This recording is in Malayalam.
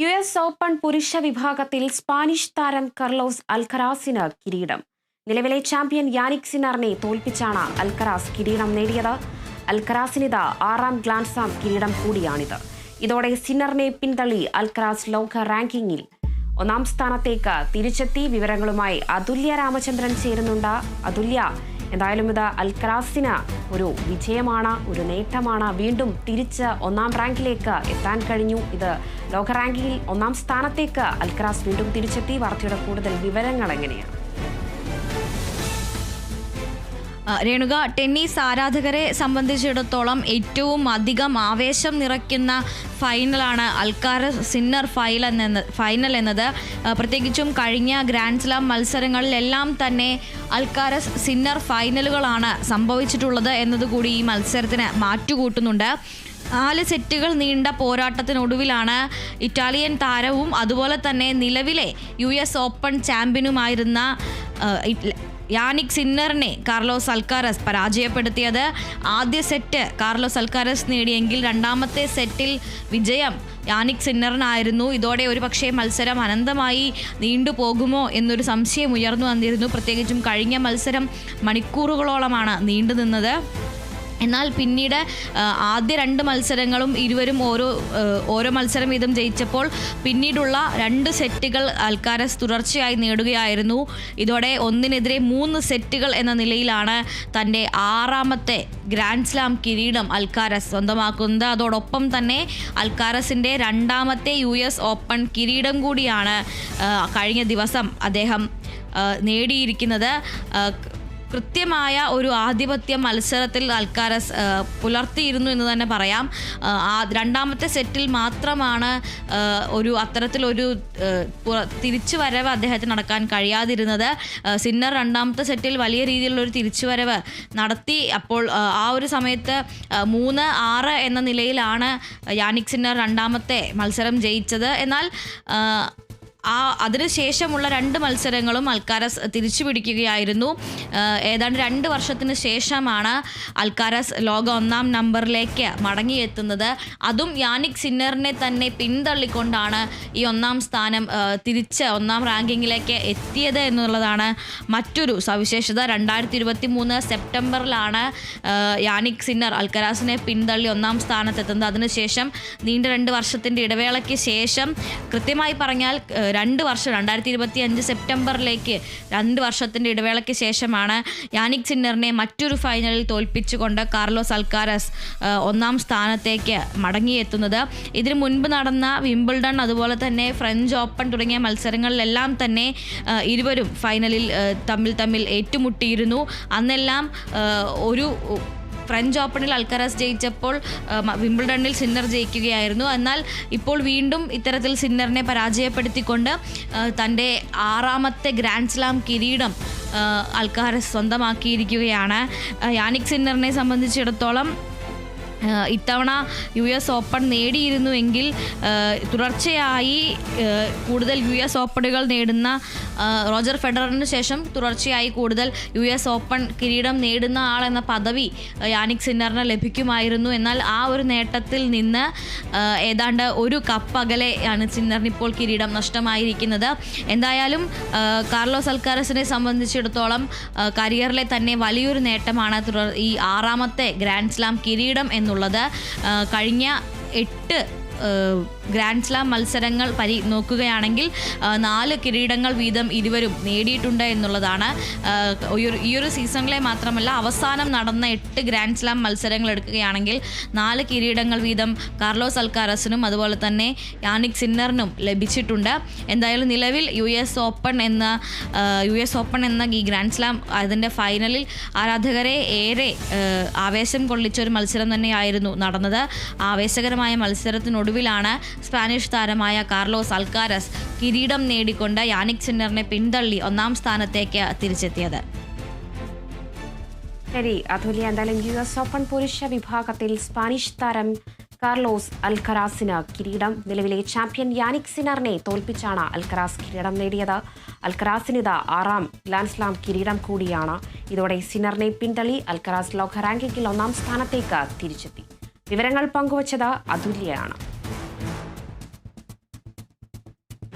യു എസ് ഓപ്പൺ പുരുഷ വിഭാഗത്തിൽ സ്പാനിഷ് താരം കർലോസ് അൽഖറാസിന് കിരീടം. നിലവിലെ ചാമ്പ്യൻ യാനിക് സിനാറിനെ തോൽപ്പിച്ചാണ് അൽക്കറാസ് കിരീടം നേടിയത്. അൽക്കറാസിനിത് ആറാം ഗ്ലാൻസാം കിരീടം കൂടിയാണിത്. ഇതോടെ സിന്നറിനെ പിന്തള്ളി അൽക്കറാസ് ലോക റാങ്കിങ്ങിൽ ഒന്നാം സ്ഥാനത്തേക്ക് തിരിച്ചെത്തി. വിവരങ്ങളുമായി അതുല്യ രാമചന്ദ്രൻ ചേരുന്നുണ്ട്. അതുല്യ എന്തായാലും ഇത് അൽക്രാസിന് ഒരു വിജയമാണ് ഒരു നേട്ടമാണ്. വീണ്ടും തിരിച്ച് ഒന്നാം റാങ്കിലേക്ക് എത്താൻ കഴിഞ്ഞു. ഇത് ലോക റാങ്കിങ്ങിൽ ഒന്നാം സ്ഥാനത്തേക്ക് അൽക്രാസ് വീണ്ടും തിരിച്ചെത്തി. വാർത്തയുടെ കൂടുതൽ വിവരങ്ങൾ എങ്ങനെയാണ്? രേണുക ടെന്നീസ് ആരാധകരെ സംബന്ധിച്ചിടത്തോളം ഏറ്റവും അധികം ആവേശം നിറയ്ക്കുന്ന ഫൈനലാണ് അൽക്കാര സിന്നർ ഫൈൽ എന്ന ഫൈനൽ എന്നത്. പ്രത്യേകിച്ചും കഴിഞ്ഞ ഗ്രാൻഡ് സ്ലാം മത്സരങ്ങളിലെല്ലാം തന്നെ അൽക്കാരസ് സിന്നർ ഫൈനലുകളാണ് സംഭവിച്ചിട്ടുള്ളത് എന്നതുകൂടി ഈ മത്സരത്തിന് മാറ്റുകൂട്ടുന്നുണ്ട്. നാല് സെറ്റുകൾ നീണ്ട പോരാട്ടത്തിനൊടുവിലാണ് ഇറ്റാലിയൻ താരവും അതുപോലെ തന്നെ നിലവിലെ യു എസ് ഓപ്പൺ ചാമ്പ്യനുമായിരുന്ന യാനിക് സിന്നറിനെ കാർലോസ് അൽക്കാരസ് പരാജയപ്പെടുത്തിയത്. ആദ്യ സെറ്റ് കാർലോസ് അൽക്കാരസ് നേടിയെങ്കിൽ രണ്ടാമത്തെ സെറ്റിൽ വിജയം യാനിക് സിന്നറിനായിരുന്നു. ഇതോടെ ഒരു പക്ഷേ മത്സരം അനന്തമായി നീണ്ടുപോകുമോ എന്നൊരു സംശയം ഉയർന്നു വന്നിരുന്നു. പ്രത്യേകിച്ചും കഴിഞ്ഞ മത്സരം മണിക്കൂറുകളോളമാണ് നീണ്ടു നിന്നത് എന്നാൽ പിന്നീട് ആദ്യ രണ്ട് മത്സരങ്ങളും ഇരുവരും ഓരോ ഓരോ മത്സരം വീതം ജയിച്ചപ്പോൾ പിന്നീടുള്ള രണ്ട് സെറ്റുകൾ അൽക്കാരസ് തുടർച്ചയായി നേടുകയായിരുന്നു. ഇതോടെ ഒന്നിനെതിരെ മൂന്ന് സെറ്റുകൾ എന്ന നിലയിലാണ് തന്റെ ആറാമത്തെ ഗ്രാൻഡ് സ്ലാം കിരീടം അൽക്കാരസ് സ്വന്തമാക്കുന്നത്. അതോടൊപ്പം തന്നെ അൽക്കാരസിന്റെ രണ്ടാമത്തെ യു എസ് ഓപ്പൺ കിരീടം കൂടിയാണ് കഴിഞ്ഞ ദിവസം അദ്ദേഹം നേടിയിരിക്കുന്നത്. കൃത്യമായ ഒരു ആധിപത്യ മത്സരത്തിൽ അൽക്കാരസ് പുലർത്തിയിരുന്നു എന്ന് തന്നെ പറയാം. രണ്ടാമത്തെ സെറ്റിൽ മാത്രമാണ് ഒരു അത്തരത്തിലൊരു തിരിച്ചു വരവ് അദ്ദേഹത്തിന് നടക്കാൻ കഴിയാതിരുന്നത്. സിന്നർ രണ്ടാമത്തെ സെറ്റിൽ വലിയ രീതിയിലുള്ള ഒരു തിരിച്ചുവരവ് നടത്തി. അപ്പോൾ ആ, ഒരു സമയത്ത് മൂന്ന് ആറ് എന്ന നിലയിലാണ് യാനിക് സിന്നർ രണ്ടാമത്തെ മത്സരം ജയിച്ചത്. എന്നാൽ ആ, അതിനുശേഷമുള്ള രണ്ട് മത്സരങ്ങളും അൽക്കാരസ് തിരിച്ചു പിടിക്കുകയായിരുന്നു ഏതാണ്ട് രണ്ട് വർഷത്തിന് ശേഷമാണ് അൽക്കാരസ് ലോക ഒന്നാം നമ്പറിലേക്ക് മടങ്ങിയെത്തുന്നത്. അതും യാനിക് സിന്നറിനെ തന്നെ പിന്തള്ളിക്കൊണ്ടാണ് ഈ ഒന്നാം സ്ഥാനം തിരിച്ച് ഒന്നാം റാങ്കിങ്ങിലേക്ക് എത്തിയത് എന്നുള്ളതാണ് മറ്റൊരു സവിശേഷത. രണ്ടായിരത്തി ഇരുപത്തി മൂന്ന് സെപ്റ്റംബറിലാണ് യാനിക് സിന്നർ അൽക്കരാസിനെ പിന്തള്ളി ഒന്നാം സ്ഥാനത്തെത്തുന്നത്. അതിനുശേഷം നീണ്ട രണ്ട് വർഷത്തിന്റെ ഇടവേളയ്ക്ക് ശേഷം കൃത്യമായി പറഞ്ഞാൽ രണ്ട് വർഷം രണ്ടായിരത്തി ഇരുപത്തി അഞ്ച് സെപ്റ്റംബറിലേക്ക് രണ്ട് വർഷത്തിന്റെ ഇടവേളയ്ക്ക് ശേഷമാണ് യാനിക് സിന്നറിനെ മറ്റൊരു ഫൈനലിൽ തോൽപ്പിച്ചുകൊണ്ട് കാർലോസ് അൽക്കാരസ് ഒന്നാം സ്ഥാനത്തേക്ക് മടങ്ങിയെത്തുന്നത്. ഇതിനു മുൻപ് നടന്ന വിംബിൾഡൺ അതുപോലെ തന്നെ ഫ്രഞ്ച് ഓപ്പൺ തുടങ്ങിയ മത്സരങ്ങളിലെല്ലാം തന്നെ ഇരുവരും ഫൈനലിൽ തമ്മിൽ തമ്മിൽ ഏറ്റുമുട്ടിയിരുന്നു. അന്നെല്ലാം ഒരു ഫ്രഞ്ച് ഓപ്പണിൽ അൽക്കറാസ് ജയിച്ചപ്പോൾ വിംബിൾഡണിൽ സിന്നർ ജയിക്കുകയായിരുന്നു. എന്നാൽ ഇപ്പോൾ വീണ്ടും ഇത്തരത്തിൽ സിന്നറിനെ പരാജയപ്പെടുത്തിക്കൊണ്ട് തന്റെ ആറാമത്തെ ഗ്രാൻഡ് സ്ലാം കിരീടം അൽക്കാരസ് സ്വന്തമാക്കിയിരിക്കുകയാണ്. യാനിക് സിന്നറിനെ സംബന്ധിച്ചിടത്തോളം ഇത്തവണ യു എസ് ഓപ്പൺ നേടിയിരുന്നുവെങ്കിൽ തുടർച്ചയായി കൂടുതൽ യു എസ് ഓപ്പണുകൾ നേടുന്ന റോജർ ഫെഡററിന് ശേഷം തുടർച്ചയായി കൂടുതൽ യു എസ് ഓപ്പൺ കിരീടം നേടുന്ന ആൾ എന്ന പദവി യാനിക് സിന്നറിന് ലഭിക്കുമായിരുന്നു. എന്നാൽ ആ ഒരു നേട്ടത്തിൽ നിന്ന് ഏതാണ്ട് ഒരു കപ്പ് അകലെയാണ് സിന്നറിന് ഇപ്പോൾ കിരീടം നഷ്ടമായിരിക്കുന്നത്. എന്തായാലും കാർലോസ് അൽക്കാരസിനെ സംബന്ധിച്ചിടത്തോളം കരിയറിലെ തന്നെ വലിയൊരു നേട്ടമാണ് ഈ ആറാമത്തെ ഗ്രാൻഡ് സ്ലാം കിരീടം എന്നുള്ളത്. ആഹ് കഴിഞ്ഞ എട്ട് ഗ്രാൻഡ് സ്ലാം മത്സരങ്ങൾ പരി നോക്കുകയാണെങ്കിൽ നാല് കിരീടങ്ങൾ വീതം ഇരുവരും നേടിയിട്ടുണ്ട് എന്നുള്ളതാണ്. ഈ ഒരു- സീസണിലെ മാത്രമല്ല അവസാനം നടന്ന എട്ട് ഗ്രാൻഡ് സ്ലാം മത്സരങ്ങൾ എടുക്കുകയാണെങ്കിൽ നാല് കിരീടങ്ങൾ വീതം കാർലോസ് അൽക്കാരസിനും അതുപോലെ തന്നെ യാനിക് സിന്നറിനും ലഭിച്ചിട്ടുണ്ട്. എന്തായാലും നിലവിൽ യു എസ് ഓപ്പൺ എന്ന യു എസ് ഓപ്പൺ എന്ന ഈ ഗ്രാൻഡ് സ്ലാം അതിന്റെ ഫൈനലിൽ ആരാധകരെ ഏറെ ആവേശം കൊള്ളിച്ച ഒരു മത്സരം തന്നെയായിരുന്നു നടന്നത്. ആവേശകരമായ മത്സരത്തിനൊടുവിലാണ് സ്പാനിഷ് താരമായ കാർലോസ് അൽക്കാരസ് കിരീടം നേടിക്കൊണ്ട് യാനിക് സിന്നറിനെ പിന്തള്ളി ഒന്നാം സ്ഥാനത്തേക്ക് തിരിച്ചെത്തിയത്. ശരി അതുല്യ. എന്തായാലും യു എസ് ഓപ്പൺ പുരുഷ വിഭാഗത്തിൽ സ്പാനിഷ് താരം കാർലോസ് അൽഖറാസിന് കിരീടം. നിലവിലെ ചാമ്പ്യൻ യാനിക് സിനറിനെ തോൽപ്പിച്ചാണ് അൽഖറാസ് കിരീടം നേടിയത്. അൽഖറാസിനിത് ആറാം ഗ്ലാൻസ്ലാം കിരീടം കൂടിയാണ്. ഇതോടെ സിനറിനെ പിന്തള്ളി അൽഖറാസ് ലോക റാങ്കിങ്ങിൽ ഒന്നാം സ്ഥാനത്തേക്ക് തിരിച്ചെത്തി. വിവരങ്ങൾ പങ്കുവച്ചത് അതുല്യയാണ്.